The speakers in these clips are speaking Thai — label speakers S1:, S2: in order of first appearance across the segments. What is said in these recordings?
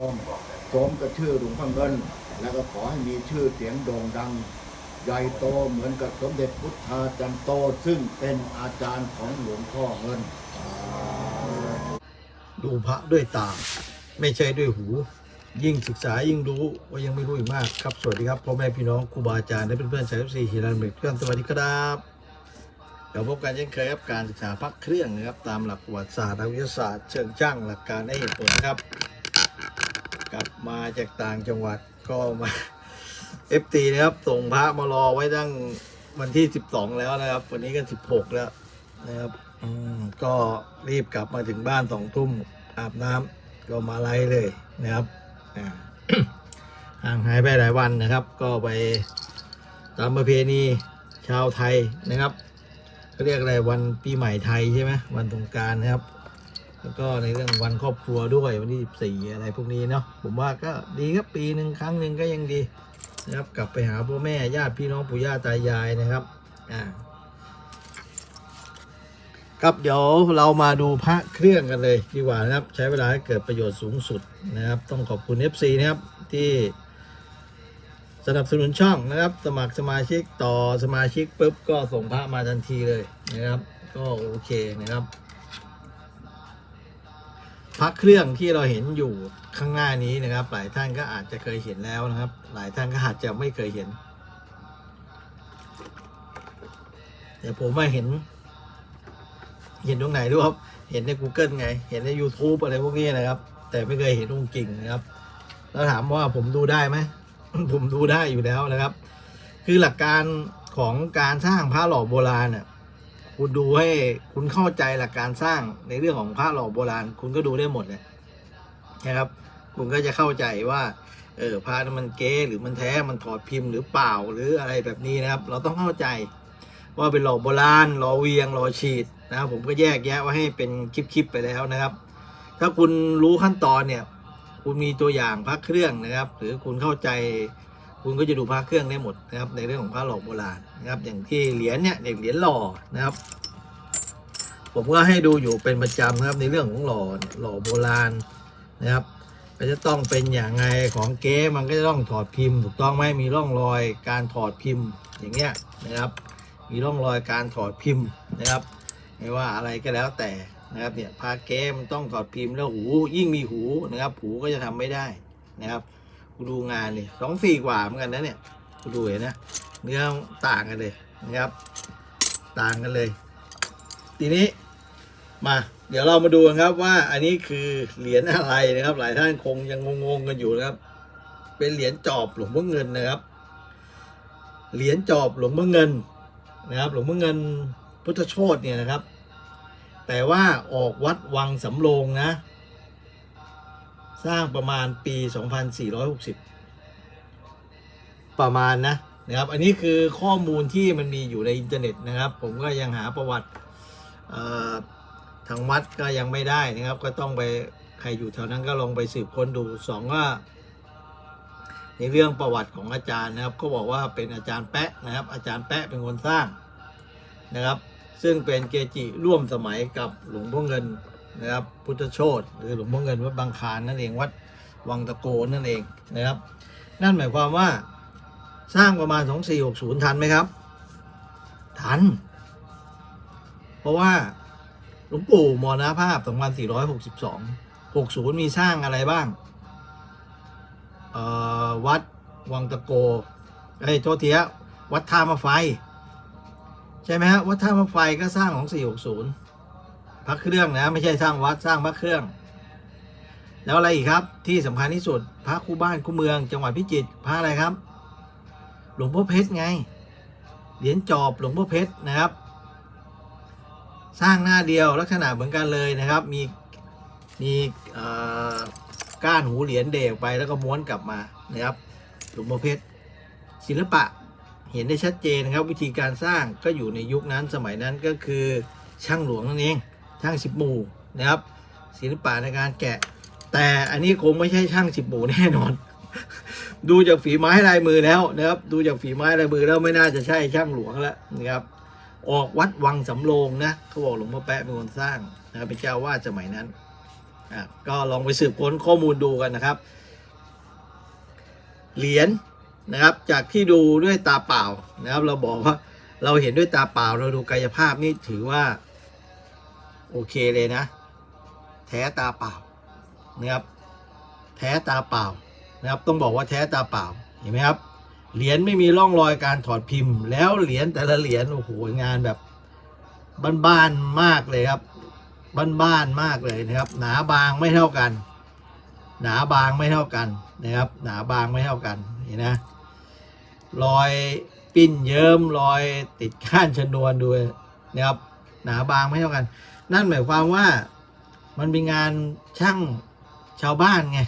S1: สมกับชื่อหลวงพ่อเงิน แล้วก็ขอให้มีชื่อเสียงโด่งดัง ใหญ่โตเหมือนกับสมเด็จพุทธาจันโตซึ่งเป็นอาจารย์ของหลวงพ่อเงิน
S2: ดูพระด้วยตา ไม่ใช่ด้วยหู ยิ่งศึกษายิ่งรู้ว่ายังไม่รู้อีกมากครับ สวัสดีครับพ่อแม่พี่น้องครูบาอาจารย์และเพื่อนๆสายสีฮิรันเมกเพื่อนสวัสดีครับเดี๋ยวพบกันเช่นเคยครับการศึกษาพระเครื่องนะครับตามหลักประวัติศาสตร์วิทยาศาสตร์ เชิงช่างหลักการให้เหตุผลนะครับ กลับมาจากต่างจังหวัดก็มาเอฟตีนะครับ ส่งพระมารอไว้ตั้งวันที่12แล้วนะครับ วันนี้ก็16แล้วนะครับอืมก็รีบกลับมาถึงบ้านสองทุ่มอาบน้ำก็มาไล่เลยนะครับอ่า ห่างหายไปหลายวันนะครับ ก็ไปตามประเพณีชาวไทยนะครับเขาเรียกอะไรวันปีใหม่ไทยใช่ไหมวันสงกรารนะครับ แล้วก็ในเรื่องวันครอบครัวด้วยวันที่14อะไรพวกนี้เนาะผมว่าก็ดีครับปีหนึ่งครั้งหนึ่งก็ยังดีนะครับกลับไปหาพ่อแม่ญาติพี่น้องปู่ย่าตายายนะครับอ่าครับเดี๋ยวเรามาดูพระเครื่องกันเลยดีกว่านะครับ ใช้เวลาให้เกิดประโยชน์สูงสุดนะครับ ต้องขอบคุณ FC นะครับที่สนับสนุนช่องนะครับ สมัครสมาชิกต่อสมาชิกปุ๊บก็ส่งพระมาทันทีเลยนะครับ ก็โอเคนะครับ พระเครื่องที่เราเห็นอยู่ข้างหน้านี้นะครับ หลายท่านก็อาจจะเคยเห็นแล้วนะครับ หลายท่านก็อาจจะไม่เคยเห็นแต่ผมมาเห็น เห็นตรงไหนด้วยครับ เห็นใน Google ไง เห็นใน YouTube อะไรพวกนี้นะครับ แต่ไม่เคยเห็นองค์จริงนะครับ แล้วถามว่าผมดูได้ไหม ผมดูได้อยู่แล้วนะครับ คือหลักการของการสร้างพระหล่อโบราณเนี่ย คุณดูให้คุณเข้าใจหลักการสร้างในเรื่องของพระหล่อโบราณ คุณก็ดูได้หมดเลยนะครับ คุณก็จะเข้าใจว่าเออพระนั้นมันเก๊หรือมันแท้มันถอดพิมพ์หรือเปล่าหรืออะไรแบบนี้นะครับ เราต้องเข้าใจว่าเป็นหล่อโบราณหล่อเวียงหล่อฉีดนะครับผมก็แยกแยะไว้ให้เป็นคลิปๆไปแล้วนะครับ ถ้าคุณรู้ขั้นตอนเนี่ยคุณมีตัวอย่างพระเครื่องนะครับ หรือคุณเข้าใจ คุณก็จะดูพระเครื่องได้หมดนะครับในเรื่องของพระหล่อโบราณนะครับอย่างที่เหรียญเนี่ยเหรียญหล่อนะครับ ผมก็ให้ดูอยู่เป็นประจำนะครับในเรื่องของหล่อหล่อโบราณนะครับก็จะต้องเป็นอย่างไงของเก๊มันก็จะต้องถอดพิมพ์ ถูกต้องไหมมีร่องรอยการถอดพิมพ์อย่างเงี้ยนะครับ มีร่องรอยการถอดพิมพ์นะครับ ไม่ว่าอะไรก็แล้วแต่นะครับเนี่ยพาเกมนต้องถอดพิมพ์แล้วหูยิ่งมีหูนะครับ หูก็จะทำไม่ได้นะครับ กูดูงานนี่สองสี่กว่าเหมือนกันนะเนี่ยกูดูเห็นนะเนื้อต่างกันเลยนะครับ ต่างกันเลย ทีนี้มา เดี๋ยวเรามาดูกันครับว่าอันนี้คือเหรียญอะไรนะครับ หลายท่านคงยังงงๆกันอยู่นะครับ เป็นเหรียญจอบหลวงพ่อเงินนะครับ เหรียญจอบหลวงพ่อเงินนะครับ หลวงพ่อเงินพุทธโชตเนี่ยนะครับ แต่ว่าออกวัดวังสำโรงนะ สร้างประมาณปี 2460 ประมาณนะนะครับ อันนี้คือข้อมูลที่มันมีอยู่ในอินเทอร์เน็ตนะครับ ผมก็ยังหาประวัติเอ่อทางวัดก็ยังไม่ได้นะครับ ก็ต้องไปใครอยู่แถวนั้นก็ลองไปสืบค้นดูสองว่าในเรื่องประวัติของอาจารย์นะครับ ก็บอกว่าเป็นอาจารย์แปะนะครับ อาจารย์แปะเป็นคนสร้างนะครับ ซึ่งเป็นเกจิร่วมสมัยกับหลวงพ่อเงิน นะครับพุทธโชตหรือหลวงพ่อเงินวัดบางคานนั่นเองวัดวังตะโกนั่นเองนะครับ นั่นหมายความว่าสร้างประมาณ 2460 ทันไหมครับ ทัน เพราะว่าหลวงปู่มรณภาพ 2462 60 มีสร้างอะไรบ้าง วัดวังตะโกเอ้โทษทีฮะวัดท่ามาไฟ ใช่ไหมฮะ วัดท่ามาไฟก็สร้างของ 460 พระเครื่องนะ ไม่ใช่สร้างวัดสร้างพระเครื่อง แล้วอะไรอีกครับ ที่สำคัญที่สุด พระคู่บ้านคู่เมือง จังหวัดพิจิตรพระอะไรครับ หลวงพ่อเพชรไงเหรียญจอบหลวงพ่อเพชรนะครับ สร้างหน้าเดียวลักษณะเหมือนกันเลยนะครับ มีมีอ่อก้านหูเหรียญเดกไปแล้วก็ม้วนกลับมานะครับ หลวงพ่อเพชรศิลปะเห็นได้ชัดเจนนะครับ วิธีการสร้างก็อยู่ในยุคนั้นสมัยนั้นก็คือช่างหลวงนั่นเอง ช่างสิบหมู่นะครับศิลปะในการแกะ แต่อันนี้คงไม่ใช่ช่างสิบหมู่แน่นอน ดูจากฝีไม้ลายมือแล้วนะครับ ดูจากฝีไม้ลายมือแล้วไม่น่าจะใช่ช่างหลวงแล้วนะครับ ออกวัดวังสำโรงนะเขาบอกหลวงพ่อแปะเป็นคนสร้างนะครับเป็นเจ้าวาดสมัยนั้นอะก็ลองไปสืบค้นข้อมูลดูกันนะครับ เหรียญนะครับ จากที่ดูด้วยตาเปล่านะครับ เราบอกว่าเราเห็นด้วยตาเปล่าเราดูกายภาพนี่ถือว่า โอเคเลยนะ แท้ตาเปล่านะครับ แท้ตาเปล่านะครับ ต้องบอกว่าแท้ตาเปล่า เห็นไหมครับ เหรียญไม่มีร่องรอยการถอดพิมพ์ แล้วเหรียญแต่ละเหรียญโอ้โหงานแบบบ้านๆมากเลยครับบ้านๆมากเลยนะครับ หนาบางไม่เท่ากัน หนาบางไม่เท่ากันนะครับ หนาบางไม่เท่ากันเห็นนะรอยปิ้นเยิ้มรอยติดข้านชนวนด้วยนะครับ หนาบางไม่เท่ากัน นั่นหมายความว่ามันเป็นงานช่างชาวบ้านไง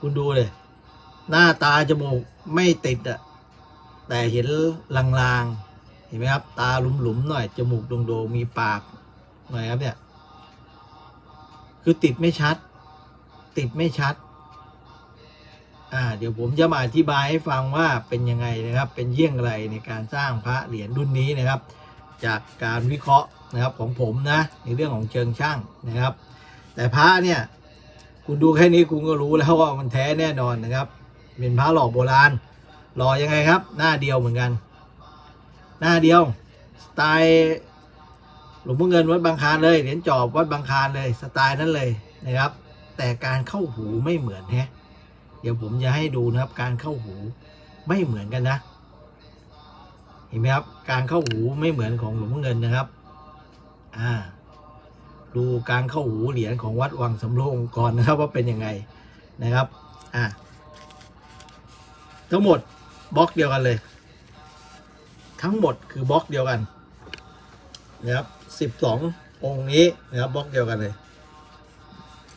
S2: คุณดูเลย หน้าตาจมูกไม่ติดอะแต่เห็นลางๆ เห็นไหมครับ ตาหลุมๆหน่อย จมูกโด่งๆมีปากหน่อยครับเนี่ย คือติดไม่ชัด ติดไม่ชัด อ่า เดี๋ยวผมจะมาอธิบายให้ฟังว่าเป็นยังไงนะครับ เป็นเยี่ยงไรในการสร้างพระเหรียญรุ่นนี้นะครับ จากการวิเคราะห์นะครับของผมนะในเรื่องของเชิงช่างนะครับ แต่พระเนี่ยคุณดูแค่นี้คุณก็รู้แล้วว่ามันแท้แน่นอนนะครับเป็นพระหล่อโบราณหล่อยังไงครับ หน้าเดียวเหมือนกัน หน้าเดียวสไตล์หลวงพ่อเงินวัดบางคานเลยเหรียญจอบวัดบางคานเลยสไตล์นั้นเลยนะครับ แต่การเข้าหูไม่เหมือนแฮะเดี๋ยวผมจะให้ดูนะครับ การเข้าหูไม่เหมือนกันนะ ห็นไหมครับ การเข้าหูไม่เหมือนของหลวงพ่อเงินนะครับ อ่า ดูการเข้าหูเหรียญของวัดวังสำโรงก่อนนะครับว่าเป็นยังไงนะครับ อ่าทั้งหมดบล็อกเดียวกันเลย ทั้งหมดคือบล็อกเดียวกันนะครับสิบสององค์นี้นะครับบล็อกเดียวกันเลย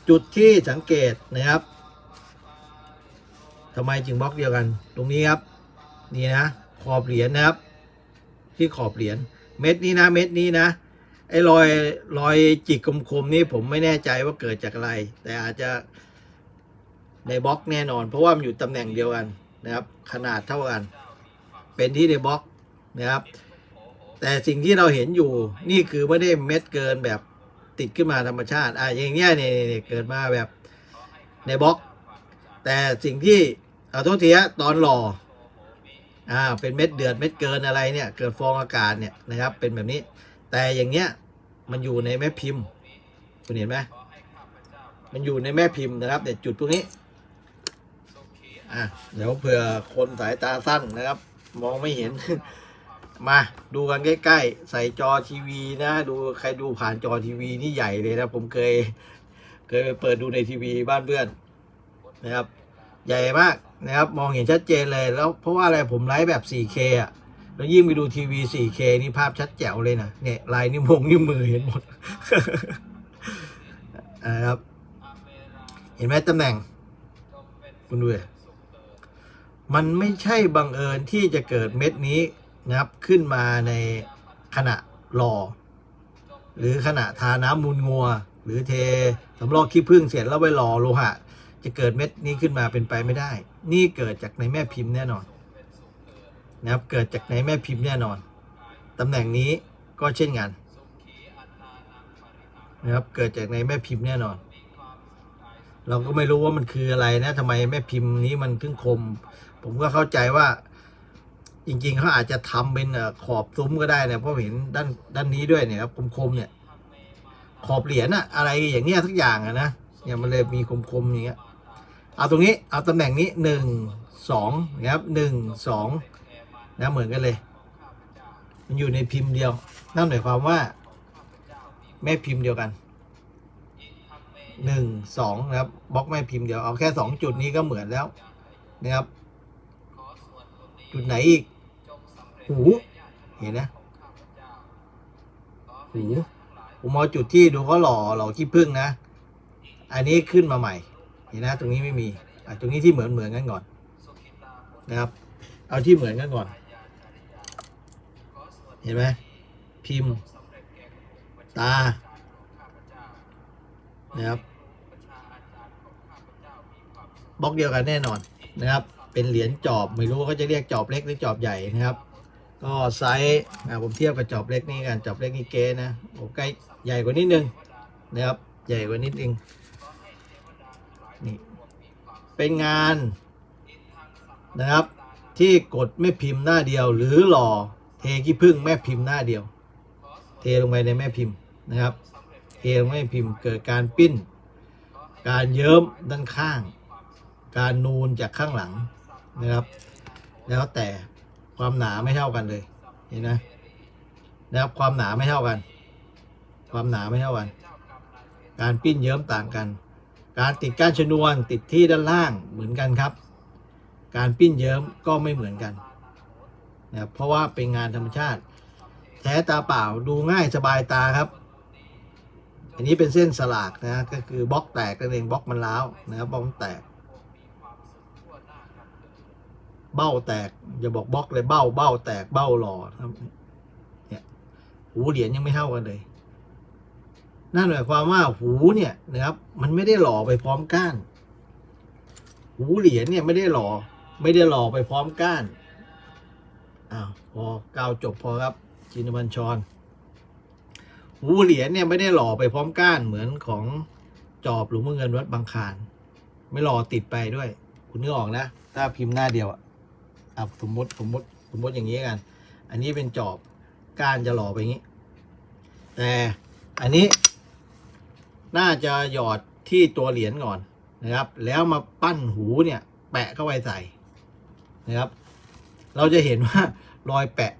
S2: จุดที่สังเกตนะครับทำไมจึงบล็อกเดียวกัน ตรงนี้ครับ นี่นะ ขอบเหรียญนะครับ ที่ขอบเหรียญเม็ดนี้นะเม็ดนี้นะ ไอ้รอยรอยจิกคมๆนี่ผมไม่แน่ใจว่าเกิดจากอะไร แต่อาจจะในบล็อกแน่นอน เพราะว่ามันอยู่ตำแหน่งเดียวกันนะครับ ขนาดเท่ากัน เป็นที่ในบล็อกนะครับ แต่สิ่งที่เราเห็นอยู่นี่คือไม่ได้เม็ดเกินแบบติดขึ้นมาธรรมชาติอะอย่างเนี้ยเนี่ยเนี่ยเกิดมาแบบในบล็อก แต่สิ่งที่เอาโทษทีฮะตอนหล่อ อ่าเป็นเม็ดเดือดเม็ดเกินอะไรเนี่ยเกิดฟองอากาศเนี่ยนะครับเป็นแบบนี้ แต่อย่างเนี้ยมันอยู่ในแม่พิมพ์คุณเห็นไหมมันอยู่ในแม่พิมพ์นะครับเนี่ยจุดพวกนี้อะเดี๋ยวเผื่อคนสายตาสั้นนะครับ มองไม่เห็น มาดูกันใกล้ๆ ใส่จอทีวีนะดูใครดูผ่านจอทีวีนี่ใหญ่เลยนะผมเคย เคยไปเปิดดูในทีวีบ้านเพื่อนนะครับ ใหญ่มาก นะครับ มองเห็นชัดเจนเลยแล้วเพราะว่าอะไรผมไลฟ์แบบ 4K อะแล้วยิ่งไปดูทีวี 4K นี่ภาพชัดแจ๋วเลยนะเนี่ยลายนิ้วมงนิ้วมือเห็นหมดอ่าครับ เห็นไหมตำแหน่ง คุณดูเลยมันไม่ใช่บังเอิญที่จะเกิดเม็ดนี้นะครับ ขึ้นมาในขณะรอ หรือขณะทาน้ำมูลงัว หรือเทสำรอกขี้ผึ้งเสร็จแล้วไปรอโลหะ จะเกิดเม็ดนี้ขึ้นมาเป็นไปไม่ได้ นี่เกิดจากในแม่พิมพ์แน่นอนนะครับเกิดจากในแม่พิมพ์แน่นอนตำแหน่งนี้ก็เช่นกันนะครับเกิดจากในแม่พิมพ์แน่นอน เราก็ไม่รู้ว่ามันคืออะไรนะทำไมแม่พิมพ์นี้มันถึงคม ผมก็เข้าใจว่า จริง ๆเขาอาจจะทำเป็นขอบซุ้มก็ได้นะเพราะเห็นด้านด้านนี้ด้วยเนี่ยครับคมๆเนี่ย ขอบเหรียญอะอะไรอย่างเงี้ยทุกอย่างอะนะเนี่ยมันเลยมีคมๆอย่างเงี้ย เอาตรงนี้เอาตำแหน่งนี้หนึ่งสองนะครับหนึ่งสองนะเหมือนกันเลย มันอยู่ในพิมพ์เดียวนั่นหมายความว่า แม่พิมพ์เดียวกันหนึ่งสองนะครับบล็อกแม่พิมพ์เดียวเอาแค่สองจุดนี้ก็เหมือนแล้วนะครับ จุดไหนอีกหูเห็นนะหูผมเอาจุดที่ดูเขาหล่อหล่อขี้ผึ้งนะ อันนี้ขึ้นมาใหม่ นนะตรงนี้ไม่มีอะตรงนี้ที่เหมือนเหมือนกันก่อนนะครับ เอาที่เหมือนกันก่อน เห็นไหมพิมพ์ ตานะครับบล็อกเดียวกันแน่นอนนะครับ เป็นเหรียญจอบไม่รู้ว่าเขาจะเรียกจอบเล็กหรือจอบใหญ่นะครับ ก็ไซส์ผมเทียบกับจอบเล็กนี่กันจอบเล็กนี่เกนะโอ้ใกล้ใหญ่กว่านิดนึงนะครับ ใหญ่กว่านิดนึง นี่เป็นงานนะครับ ที่กดแม่พิมพ์หน้าเดียว หรือหล่อเทขี้ผึ้งแม่พิมพ์หน้าเดียว เทลงไปในแม่พิมพ์นะครับ เทลงแม่พิมพ์เกิดการปิ้น การเยิ้มด้านข้าง การนูนจากข้างหลังนะครับ แล้วแต่ความหนาไม่เท่ากันเลยเห็นไหมนะครับความหนาไม่เท่ากัน ความหนาไม่เท่ากัน การปิ้นเยิ้มต่างกัน การติดก้านชนวนติดที่ด้านล่างเหมือนกันครับ การปิ้นเยิ้มก็ไม่เหมือนกันนะครับเพราะว่าเป็นงานธรรมชาติ แท้ตาเปล่าดูง่ายสบายตาครับ อันนี้เป็นเส้นสลากนะก็คือบล็อกแตกนั่นเองบล็อกมันร้าวนะครับบล็อกแตก เบ้าแตกอย่าบอกบล็อกเลยเบ้าเบ้าแตกเบ้าหล่อครับเนี่ยหูเหรียญยังไม่เท่ากันเลย นั่นหมายความว่าหูเนี่ยนะครับ มันไม่ได้หล่อไปพร้อมก้าน หูเหรียญเนี่ยไม่ได้หล่อไม่ได้หล่อไปพร้อมก้านอ้าวพอกาวจบพอครับจินบัญชร หูเหรียญเนี่ยไม่ได้หล่อไปพร้อมก้านเหมือนของจอบหลวงพ่อเงินวัดบางคานไม่หล่อติดไปด้วย คุณนึกออกนะ ถ้าพิมพ์หน้าเดียวอะอะสมมติสมมติสมมติอย่างนี้กัน อันนี้เป็นจอบก้านจะหล่อไปอย่างนี้ แต่อันนี้ น่าจะหยอดที่ตัวเหรียญก่อนนะครับ แล้วมาปั้นหูเนี่ยแปะเข้าไปใส่นะครับ เราจะเห็นว่ารอยแปะ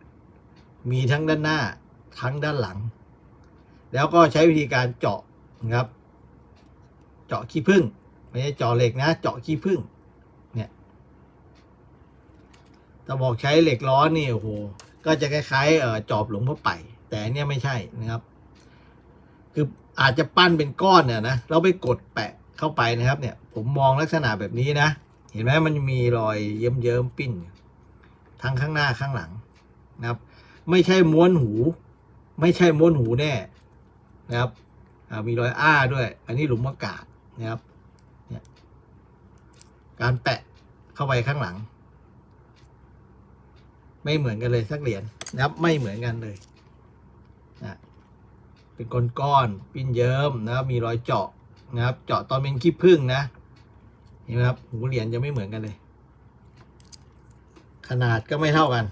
S2: มีทั้งด้านหน้าทั้งด้านหลัง แล้วก็ใช้วิธีการเจาะนะครับ เจาะขี้ผึ้งไม่ใช่เจาะเหล็กนะ เจาะขี้ผึ้งเนี่ยถ้าบอกใช้เหล็กร้อนนี่โอ้โหก็จะคล้ายๆเออจอบหลวงพ่อไป แต่เนี่ยไม่ใช่นะครับ คืออาจจะปั้นเป็นก้อนเนี่ยนะแล้วไปกดแปะเข้าไปนะครับ เนี่ย ผมมองลักษณะแบบนี้นะ เห็นไหมมันมีรอยเยิ้มๆปิ้นอยู่ทั้งข้างหน้าข้างหลังนะครับ ไม่ใช่ม้วนหู ไม่ใช่ม้วนหูแน่นะครับมีรอยอ้าด้วย อันนี้หลุมอากาศนะครับเนี่ยการแปะเข้าไปข้างหลัง ไม่เหมือนกันเลยสักเหรียญนะครับ ไม่เหมือนกันเลย เป็นก้อนก้อนๆปิ้นเยิ้มนะครับมีรอยเจาะนะครับ เจาะตอนเป็นขี้ผึ้งนะเห็นไหมครับหูเหรียญจะไม่เหมือนกันเลย ขนาดก็ไม่เท่ากัน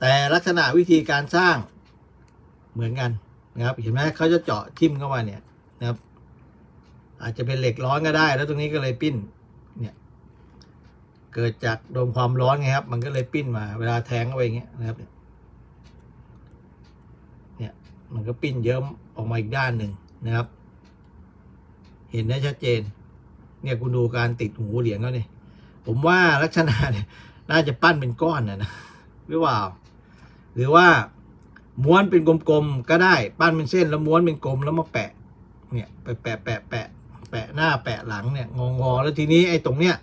S2: แต่ลักษณะวิธีการสร้างเหมือนกันนะครับ เห็นไหมเขาจะเจาะทิ่มเข้ามาเนี่ยนะครับ อาจจะเป็นเหล็กร้อนก็ได้ แล้วตรงนี้ก็เลยปิ้นเนี่ยเกิดจากโดนความร้อนไงครับ มันก็เลยปิ้นมา เวลาแทงเข้าไปอย่างเงี้ยนะครับ มันก็ปิ้นเยิ้มออกมาอีกด้านหนึ่งนะครับ เห็นได้ชัดเจน เนี่ยคุณดูการติดหูเหรียญเขาเนี่ยผมว่าลักษณะเนี่ยน่าจะปั้นเป็นก้อนนะนะหรือเปล่า หรือว่าม้วนเป็นกลมๆก็ได้ปั้นเป็นเส้นแล้วม้วนเป็นกลมแล้วมาแปะ เนี่ยไปแปะแปะแปะแปะหน้าแปะหลังเนี่ยงองอๆแล้วทีนี้ไอ้ตรงเนี้ย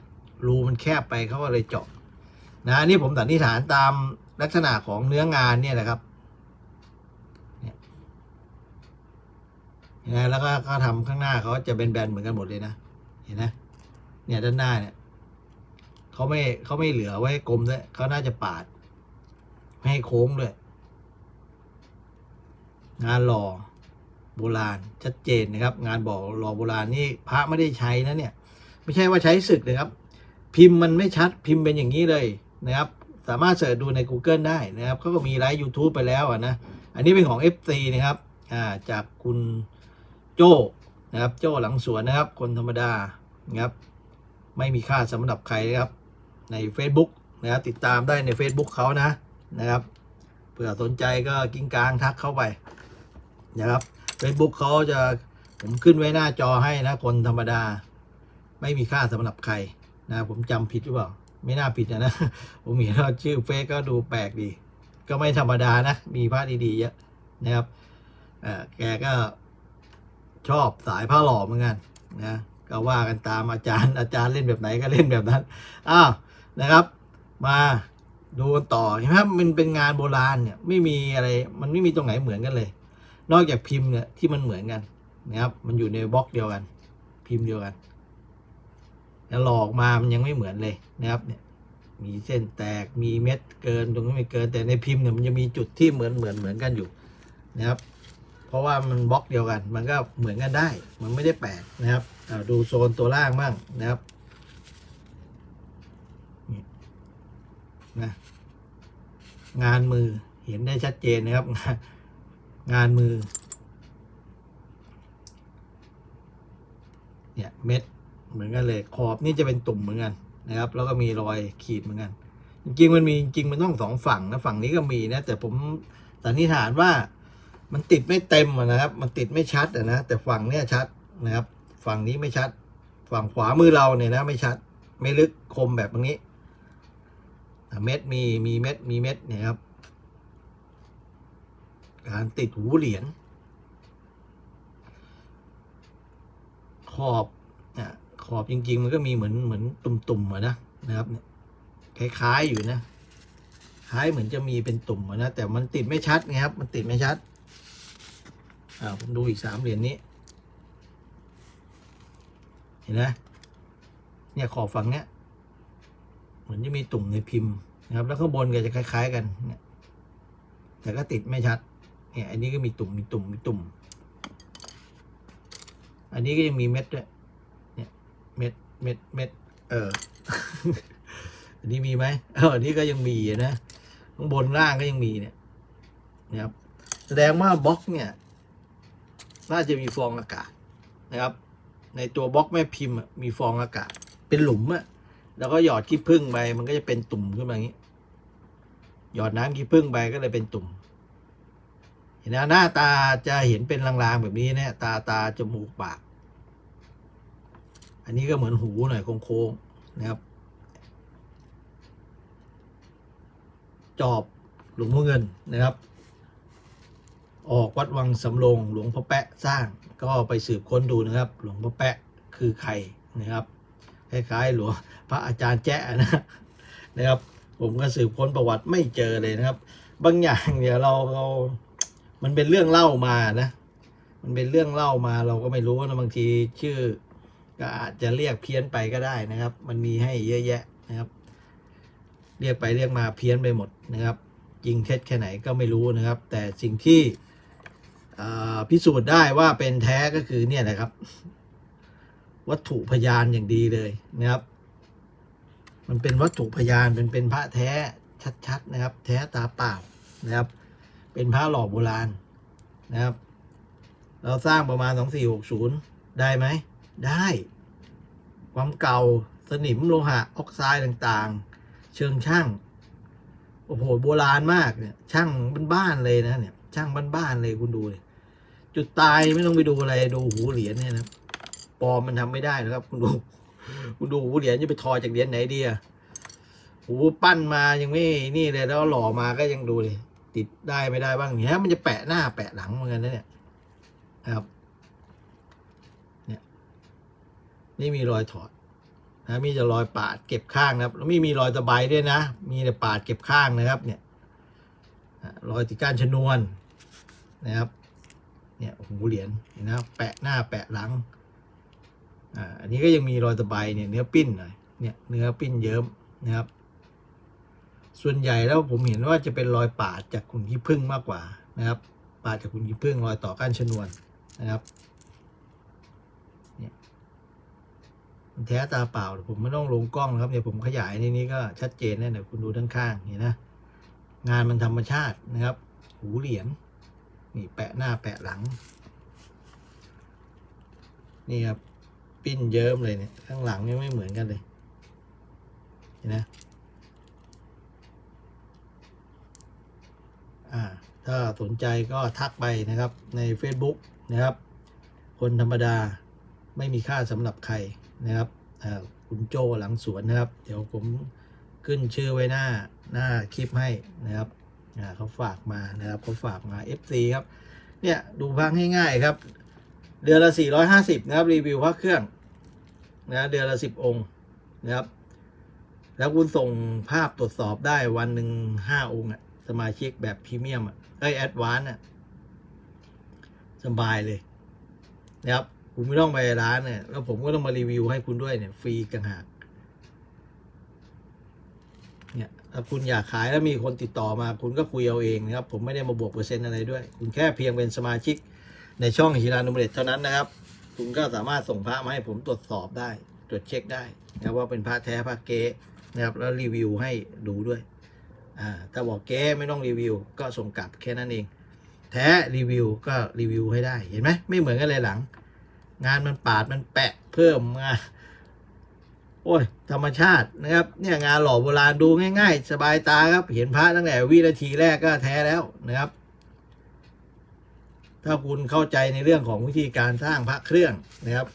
S2: รูมันแคบไปเขาก็เลยเจาะนะนนี่ผมสันนิษฐานตามลักษณะของเนื้องานเนี่ยนะครับ เห็ นไหมแล้วก็เขาทำข้างหน้าเขาจะเป็นแบนๆเหมือนกันหมดเลยนะ เห็นไหมเนี่ยด้านหน้าเนี่ยเขาไม่เขาไม่เหลือไว้กลมด้วยเขาน่าจะปาดไม่ให้โค้งด้วยงานหล่อโบราณชัดเจนนะครับ งานบอกหล่อโบราณนี่พระไม่ได้ใช้นะเนี่ย ไม่ใช่ว่าใช้ศึกนะครับ พิมพ์มันไม่ชัดพิมพ์เป็นอย่างนี้เลยนะครับ สามารถเสิร์ชดูใน Google ได้นะครับเขาก็มีไลฟ์ YouTube ไปแล้วอะนะ อันนี้เป็นของ FC นะครับ อ่าจากคุณ โจ้นะครับ โจ้หลังสวนนะครับ คนธรรมดานะครับ ไม่มีค่าสำหรับใครนะครับ ใน Facebook นะครับติดตามได้ใน Facebook เขานะนะครับเผื่อสนใจก็กิ้งกลางทักเข้าไปนะครับ Facebook เขาจะผมขึ้นไว้หน้าจอให้นะ คนธรรมดา ไม่มีค่าสำหรับใครนะผมจำผิดหรือเปล่า ไม่น่าผิดนะนะผมเห็นว่าชื่อเฟซก็ดูแปลกดี ก็ไม่ธรรมดานะ มีพระดีๆเยอะนะครับอ่อแกก็ ชอบสายผ้าหล่อเหมือนกันนะก็ว่ากันตามอาจารย์อาจารย์เล่นแบบไหนก็เล่นแบบนั้นอ้าวนะครับ มาดูกันต่อเห็นไหมครับมันเป็นงานโบราณเนี่ยไม่มีอะไรมันไม่มีตรงไหนเหมือนกันเลย นอกจากพิมพ์เนี่ยที่มันเหมือนกันนะครับ มันอยู่ในบล็อกเดียวกัน พิมพ์เดียวกันแล้วหลอกมามันยังไม่เหมือนเลยนะครับเนี่ยมีเส้นแตกมีเม็ดเกินตรงนี้ไม่เกินแต่ในพิมพ์เนี่ยมันจะมีจุดที่เหมือนเหมือนเหมือนกันอยู่นะครับ ราะว่ามันบล็อกเดียวกัน มันก็เหมือนกันได้ มันไม่ได้แปลกนะครับดูโซนตัวล่างบ้างนะครับนะงานมือเห็นได้ชัดเจนนะครับ งานมือ เนี่ยเม็ดเหมือนกันเลย ขอบนี่จะเป็นตุ่มเหมือนกันนะครับ แล้วก็มีรอยขีดเหมือนกัน จริงๆมันมีจริงมันต้องสองฝั่งนะฝั่งนี้ก็มีนะแต่ผมสันนิษฐานว่า มันติดไม่เต็มอะนะครับ มันติดไม่ชัดอะนะแต่ฝั่งเนี้ยชัดนะครับ ฝั่งนี้ไม่ชัด ฝั่งขวามือเราเนี่ยนะไม่ชัด ไม่ลึกคมแบบนี้อ่เม็ดมีมีเม็ดมีเม็ดเนี่ยครับ การติดหูเหรียญขอบอะขอบจริง ๆ มันก็มีเหมือนเหมือนตุ่มๆอะนะนะครับเนี่ยคล้ายๆอยู่นะ คล้ายเหมือนจะมีเป็นตุ่มอะนะ แต่มันติดไม่ชัดไงครับ มันติดไม่ชัด อ่าผมดูอีกสามเหรียญนี้ เห็นไหมเนี่ยขอบฝั่งเนี้ยเหมือนจะมีตุ่มในพิมพ์นะครับ แล้วข้างบนก็จะคล้าย ๆ กันเนี่ยแต่ก็ติดไม่ชัด เนี่ยอันนี้ก็มีตุ่มมีตุ่มมีตุ่ม อันนี้ก็ยังมีเม็ดด้วยเนี่ยเม็ดเม็ดเม็ดเอออันนี้มีไหมเอออันนี้ก็ยังมีอะนะข้างบนล่างก็ยังมีเนี่ยนะครับแสดงว่าบล็อกเนี่ย น่าจะมีฟองอากาศนะครับ ในตัวบล็อกแม่พิมพ์มีฟองอากาศ เป็นหลุมอะแล้วก็หยอดขี้ผึ้งไปมันก็จะเป็นตุ่มขึ้นมาอย่างนี้ หยอดน้ำขี้ผึ้งไปก็เลยเป็นตุ่ม เห็นนะหน้าตาจะเห็นเป็นลางๆแบบนี้เนี่ย ตาตาจมูกปาก อันนี้ก็เหมือนหูหน่อยโค้งๆนะครับ จอบหลวงพ่อเงินนะครับ ออกวัดวังสำโรงหลวงพ่อแปะสร้างก็ไปสืบค้นดูนะครับ หลวงพ่อแปะคือใครนะครับคล้ายๆหลวงพระอาจารย์แจ้นะนะครับ ผมก็สืบค้นประวัติไม่เจอเลยนะครับ บางอย่างเนี่ยเราเรา มันเป็นเรื่องเล่ามานะ มันเป็นเรื่องเล่ามาเราก็ไม่รู้นะบางทีชื่อ ก็อาจจะเรียกเพี้ยนไปก็ได้นะครับ มันมีให้เยอะแยะนะครับ เรียกไปเรียกมาเพี้ยนไปหมดนะครับจริงเท็จแค่ไหนก็ไม่รู้นะครับ แต่สิ่งที่ พิสูจน์ได้ว่าเป็นแท้ก็คือเนี่ยนะครับ วัตถุพยานอย่างดีเลยนะครับ มันเป็นวัตถุพยานเป็นเป็นพระแท้ชัดๆนะครับ แท้ตาเปล่านะครับ เป็นพระหล่อโบราณนะครับ เราสร้างประมาณ2460ได้ไหม ได้ ความเก่าสนิมโลหะออกไซด์ต่างๆ เชิงช่างโอ้โหโบราณมากเนี่ย ช่างบ้านๆเลยนะเนี่ย ช่างบ้านๆเลยคุณดูเลย จุดตายไม่ต้องไปดูอะไรดูหูเหรียญเนี่ยนะปลอมมันทำไม่ได้นะครับ คุณดู คุณดูหูเหรียญจะไปทอจากเหรียญไหนดีอะหูปั้นมายังไม่นี่เลยแล้วหล่อมาก็ยังดูเลยติดได้ไม่ได้บ้างเนี่ยมันจะแปะหน้าแปะหลังเหมือนกันนะเนี่ยนะครับ เนี่ยนี่มีรอยถอดนะมีแต่รอยปาดเก็บข้างนะครับแล้วไม่มีรอยตะไบด้วยนะ มีแต่ปาดเก็บข้างนะครับ เนี่ยรอยติดก้านชนวนนะครับ เนี่ยหูเหรียญเห็นนะแปะหน้าแปะหลังอ่าอันนี้ก็ยังมีรอยตะไบเนี่ยเนื้อปิ้นหน่อยเนี่ยเนื้อปิ้นเยิ้มนะครับ ส่วนใหญ่แล้วผมเห็นว่าจะเป็นรอยปาดจากขุนขี้ผึ้งมากกว่านะครับ ปาดจากขุนขี้ผึ้งรอยต่อก้านชนวนนะครับมันแท้ตาเปล่าผมไม่ต้องลงกล้องนะครับเนี่ยผมขยายในนี้ก็ชัดเจนแน่เดี๋ยวคุณดูด้านข้างเห็นนะงานมันธรรมชาตินะครับ หูเหรียญ นี่แปะหน้าแปะหลัง นี่ครับ ปิ้นเยิ้มเลยเนี่ย ข้างหลังยังไม่เหมือนกันเลยเห็นนะอ่า ถ้าสนใจก็ทักไปนะครับ ใน Facebook นะครับ คนธรรมดาไม่มีค่าสำหรับใครนะครับอ่าคุณโจหลังสวนนะครับ เดี๋ยวผมขึ้นชื่อไว้หน้าหน้าคลิปให้นะครับ อ่าเขาฝากมานะครับเขาฝากมา FC ครับเนี่ยดูพังง่ายๆครับเดือนละ 450 นะครับ รีวิวพระเครื่องนะเดือนละ 10 องค์นะครับ แล้วคุณส่งภาพตรวจสอบได้วันหนึ่งห้าองค์อะสมาชิกแบบพรีเมียมอะเอ้ยแอดวานอะสบายเลยนะครับ คุณไม่ต้องไปร้านเนี่ย แล้วผมก็ต้องมารีวิวให้คุณด้วยเนี่ย ฟรีกันหาก เนี่ย ถ้าคุณอยากขายแล้วมีคนติดต่อมา คุณก็คุยเอาเองนะครับ ผมไม่ได้มาบวกเปอร์เซ็นต์อะไรด้วย คุณแค่เพียงเป็นสมาชิกในช่องฮิรานุเบตเท่านั้นนะครับ คุณก็สามารถส่งพระมาให้ผมตรวจสอบได้ ตรวจเช็คได้นะว่าเป็นพระแท้พระเก๊นะครับแล้วรีวิวให้ดูด้วยอ่าถ้าบอกเก๊ไม่ต้องรีวิว ก็ส่งกลับแค่นั้นเอง แท้รีวิวก็รีวิวให้ได้เห็นไหมไม่เหมือนกันเลยหลัง งานมันปาดมันแปะเพิ่มงาน โอ้ย ธรรมชาตินะครับ เนี่ยงานหล่อโบราณดูง่าย ๆ สบายตาครับ เห็นพระตั้งแต่วินาทีแรกก็แท้แล้วนะครับ ถ้าคุณเข้าใจในเรื่องของวิธีการสร้างพระเครื่องนะครับ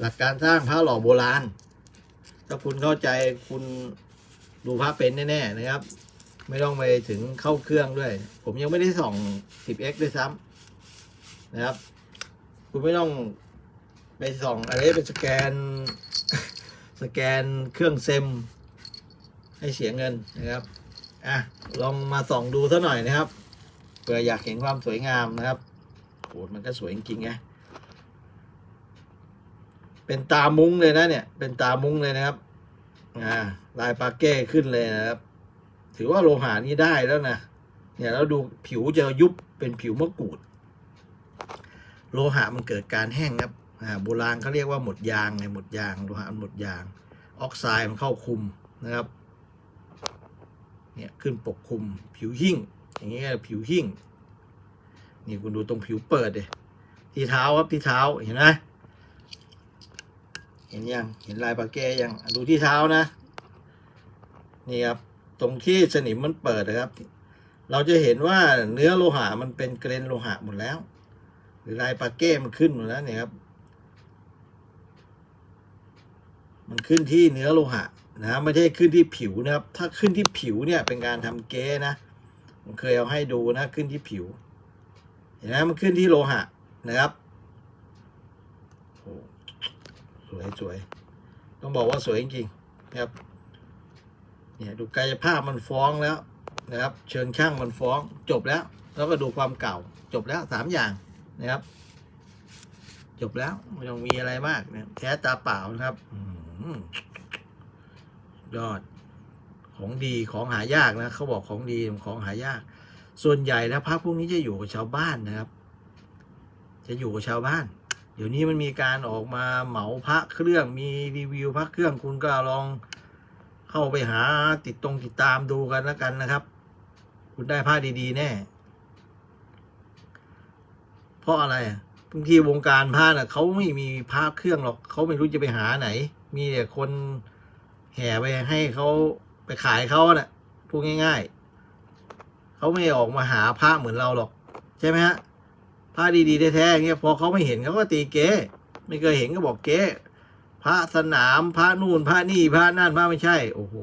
S2: หลักการสร้างพระหล่อโบราณ ถ้าคุณเข้าใจคุณดูพระเป็นแน่ๆนะครับ ไม่ต้องไปถึงเข้าเครื่องด้วย ผมยังไม่ได้ส่อง 10x ด้วยซ้ำนะครับ คุณไม่ต้องไปส่องอะไรไปสแกน สแกนเครื่องเซม ให้เสียเงินนะครับอะลองมาส่องดูซะหน่อยนะครับเผื่ออยากเห็นความสวยงามนะครับโหมันก็สวยจริงไงเป็นตามุ้งเลยนะเนี่ย เป็นตามุ้งเลยนะครับอ่าลายปาเก้ขึ้นเลยนะครับ ถือว่าโลหะนี้ได้แล้วนะเนี่ยแล้วดูผิวจะยุบเป็นผิวมะกรูด โลหะมันเกิดการแห้งครับ โบราณเขาเรียกว่าหมดยางไงหมดยางโลหะหมดยาง ออกไซด์มันเข้าคุมนะครับเนี่ยขึ้นปกคลุมผิวหิ่งอย่างเงี้ยผิวหิ่งนี่คุณดูตรงผิวเปิดเลยที่เท้าครับที่เท้าเห็นไหมเห็นยังเห็นลายปลาแกยังดูที่เท้านะนี่ครับตรงที่สนิมมันเปิดนะครับ เราจะเห็นว่าเนื้อโลหะมันเป็นเกรนโลหะหมดแล้ว หรือลายปลาเก้มันขึ้นหมดแล้วเนี่ยครับ มันขึ้นที่เนื้อโลหะนะไม่ใช่ขึ้นที่ผิวนะครับ ถ้าขึ้นที่ผิวเนี่ยเป็นการทำเก้นะผมเคยเอาให้ดูนะขึ้นที่ผิว เห็นไหมมันขึ้นที่โลหะนะครับโอ้สวยสวยต้องบอกว่าสวยจริงๆนะครับเนี่ยดูกายภาพมันฟ้องแล้วนะครับ เชิงช่างมันฟ้องจบแล้ว แล้วก็ดูความเก่าจบแล้วสามอย่างนะครับ จบแล้วไม่ต้องมีอะไรมากนะแท้ตาเปล่านะครับอื้อหือยอด ของดีของหายากนะเขาบอกของดีของหายาก ส่วนใหญ่แล้วพระพวกนี้จะอยู่กับชาวบ้านนะครับ จะอยู่กับชาวบ้าน เดี๋ยวนี้มันมีการออกมาเหมาพระเครื่องมีรีวิวพระเครื่องคุณก็ลองเข้าไปหาติดตรงติดตามดูกันแล้วกันนะครับ คุณได้ผ้าดีๆแน่ เพราะอะไรอะ บางทีวงการผ้าน่ะเขาไม่มีผ้าเครื่องหรอกเขาไม่รู้จะไปหาไหน มีแต่คนแห่ไปให้เขาไปขายเขาน่ะพูดง่ายๆเขาไม่ออกมาหาพระเหมือนเราหรอก ใช่ไหมฮะพระดีๆแท้ๆเงี้ยพอเขาไม่เห็นเขาก็ตีเก๊ไม่เคยเห็นก็บอกเก๊พระสนามพระนู่นพระนี่พระนั่นพระไม่ใช่ โอ้โห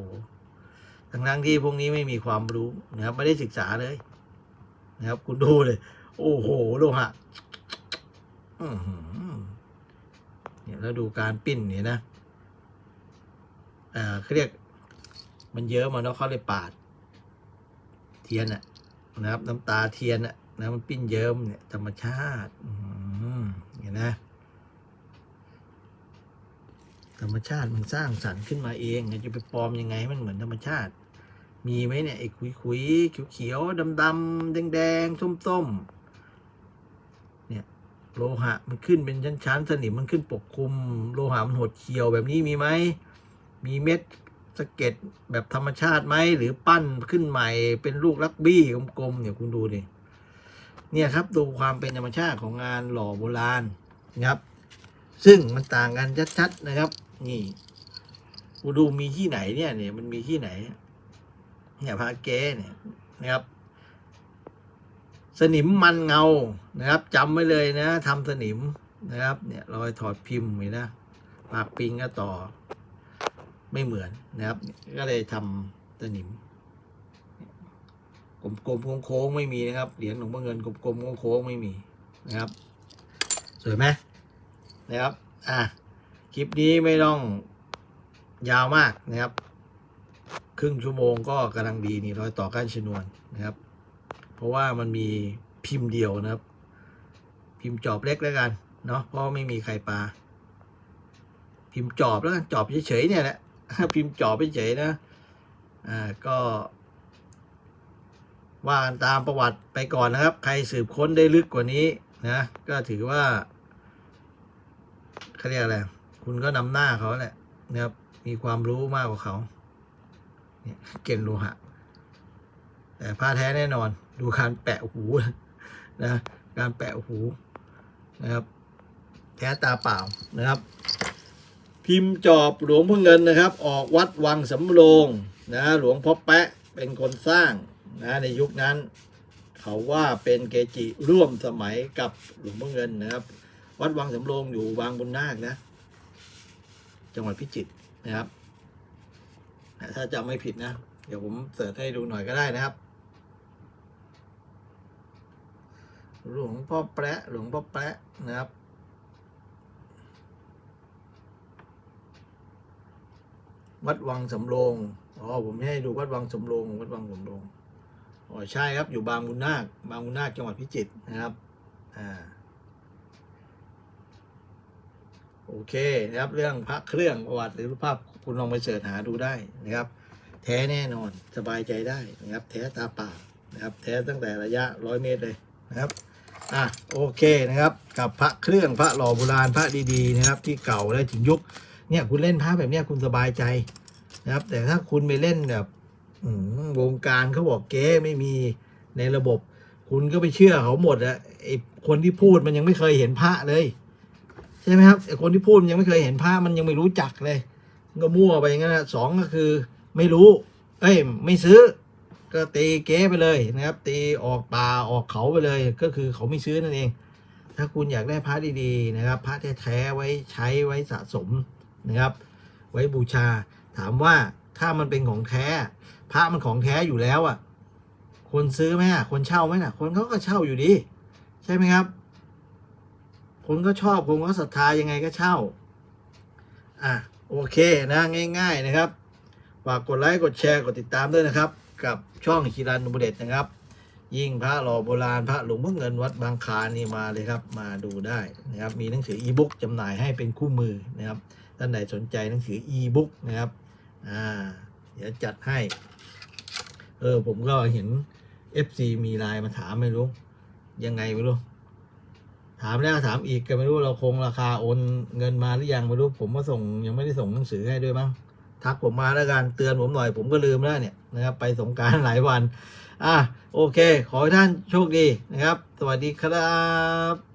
S2: ทั้งทั้งที่พวกนี้ไม่มีความรู้นะครับไม่ได้ศึกษาเลย นะครับ คุณดูเลย โอ้โหโลหะ เนี่ยแล้วดูการปิ้นเนี่ยนะอ่าเขาเรียก มันเยอะมาเนาะเขาเลยปาด เทียนอะนะครับ น้ำตาเทียนอะนะมันปิ้นเยิ้มเนี่ยธรรมชาติอืมเห็นนะธรรมชาติมันสร้างสรรค์ขึ้นมาเองจะไปปลอมยังไงมันเหมือนธรรมชาติ มีไหมเนี่ยไอ้ขุยขุยเขียวเขียวดำดำๆแดงแดงส้มส้มๆ โลหะมันขึ้นเป็นชั้นชั้นๆ สนิมมันขึ้นปกคลุม โลหะมันหดเขียวแบบนี้มีไหม มีเม็ดสะเก็ดแบบธรรมชาติไหม หรือปั้นขึ้นใหม่เป็นลูกลักบี้กลมๆเนี่ยคุณดูดิเนี่ยครับดูความเป็นธรรมชาติของงานหล่อโบราณนะครับ ซึ่งมันต่างกันชัดๆนะครับ นี่กูดูมีที่ไหนเนี่ยเนี่ยมันมีที่ไหนเนี่ยพระเก้เนี่ยนะครับ สนิมมันเงานะครับจำไว้เลยนะทำสนิมนะครับเนี่ยรอยถอดพิมพ์เห็นนะปากปิงก็ต่อ ไม่เหมือนนะครับ ก็เลยทำสนิมกลมๆโค้งๆไม่มีนะครับเหรียญหลวงพ่อเงินกลมๆโค้งๆไม่มีนะครับ สวยไหมนะครับ อะคลิปนี้ไม่ต้องยาวมากนะครับ ครึ่งชั่วโมงก็กำลังดีนี่รอยต่อก้านชนวนนะครับ เพราะว่ามันมีพิมพ์เดียวนะครับ พิมพ์จอบเล็กแล้วกันเนาะเพราะไม่มีใครปลาพิมพ์จอบแล้วกันจอบเฉยๆเนี่ยแหละพิมพ์จอบเฉยๆนะอ่าก็ว่ากันตามประวัติไปก่อนนะครับ ใครสืบค้นได้ลึกกว่านี้นะก็ถือว่าเขาเรียกอะไรคุณก็นำหน้าเขาแหละนะครับมีความรู้มากกว่าเขาเนี่ยเก่งโลหะ แต่ผ้าแท้แน่นอน ดูการแปะหูนะการแปะหูนะครับแท้ตาเปล่านะครับ พิมพ์จอบหลวงพ่อเงินนะครับ ออกวัดวังสำโรงนะหลวงพ่อแปะเป็นคนสร้างนะในยุคนั้น เขาว่าเป็นเกจิร่วมสมัยกับหลวงพ่อเงินนะครับ วัดวังสำโรงอยู่บางบุญนาคนะ จังหวัดพิจิตรนะครับ ถ้าจำไม่ผิดนะ เดี๋ยวผมเสิร์ชให้ดูหน่อยก็ได้นะครับ หลวงพ่อแปะหลวงพ่อแปะนะครับ วัดวังสำโรงอ๋อผมให้ดูวัดวังสำโรงวัดวังสำโรงอ๋อใช่ครับอยู่บางบุญนาคบางบุญนาคจังหวัดพิจิตรนะครับอ่าโอเคนะครับเรื่องพระเครื่องประวัติหรือรูปภาพคุณลองไปเสิร์ชหาดูได้นะครับ แท้แน่นอนสบายใจได้นะครับ แท้ตาป่านะครับ แท้ตั้งแต่ระยะร้อยเมตรเลยนะครับ อะโอเคนะครับ กับพระเครื่องพระหล่อโบราณพระดีๆนะครับ ที่เก่าและถึงยุคเนี่ยคุณเล่นพระแบบเนี้ยคุณสบายใจนะครับ แต่ถ้าคุณไปเล่นแบบวงการเขาบอกเก๊ไม่มีในระบบ คุณก็ไปเชื่อเขาหมดอะไอคนที่พูดมันยังไม่เคยเห็นพระเลยใช่ไหมครับไอคนที่พูดมันยังไม่เคยเห็นพระมันยังไม่รู้จักเลย ก็มั่วไปอย่างนั้นนะสองก็คือ ไม่รู้ เอ้ย ไม่ซื้อ ก็ตีเก๊ไปเลยนะครับ ตีออกป่าออกเขาไปเลย ก็คือเขาไม่ซื้อนั่นเอง ถ้าคุณอยากได้พระดีๆนะครับพระแท้ๆไว้ใช้ไว้สะสมนะครับ ไว้บูชา ถามว่าถ้ามันเป็นของแท้พระมันของแท้อยู่แล้วอะ คนซื้อไหมอะคนเช่าไหมน่ะ คนเขาก็เช่าอยู่ดี ใช่ไหมครับ คนก็ชอบคนก็ศรัทธายังไงก็เช่า อะโอเคนะง่าย ๆนะครับฝากกดไลค์กดแชร์กดติดตามด้วยนะครับ กับ ช่องคิรันนุบเดชนะครับ ยิ่งพระหล่อโบราณพระหลวงพ่อเงินวัดบางคานนี่มาเลยครับ มาดูได้นะครับ มีหนังสืออีบุ๊กจำหน่ายให้เป็นคู่มือนะครับท่านใดสนใจหนังสืออีบุ๊กนะครับอ่าเดี๋ยวจัดให้ เออผมก็เห็น FC มีไลน์มาถามไม่รู้ ยังไงไม่รู้ ถามแล้วถามอีกก็ไม่รู้เราคงราคาโอนเงินมาหรือยังไม่รู้ ผมก็ส่งยังไม่ได้ส่งหนังสือให้ด้วยมั้ง ทักผมมาแล้วกันเตือนผมหน่อยผมก็ลืมแล้วเนี่ยนะครับ ไปสงการหลายวัน อะโอเค ขอให้ท่านโชคดีนะครับ สวัสดีครับ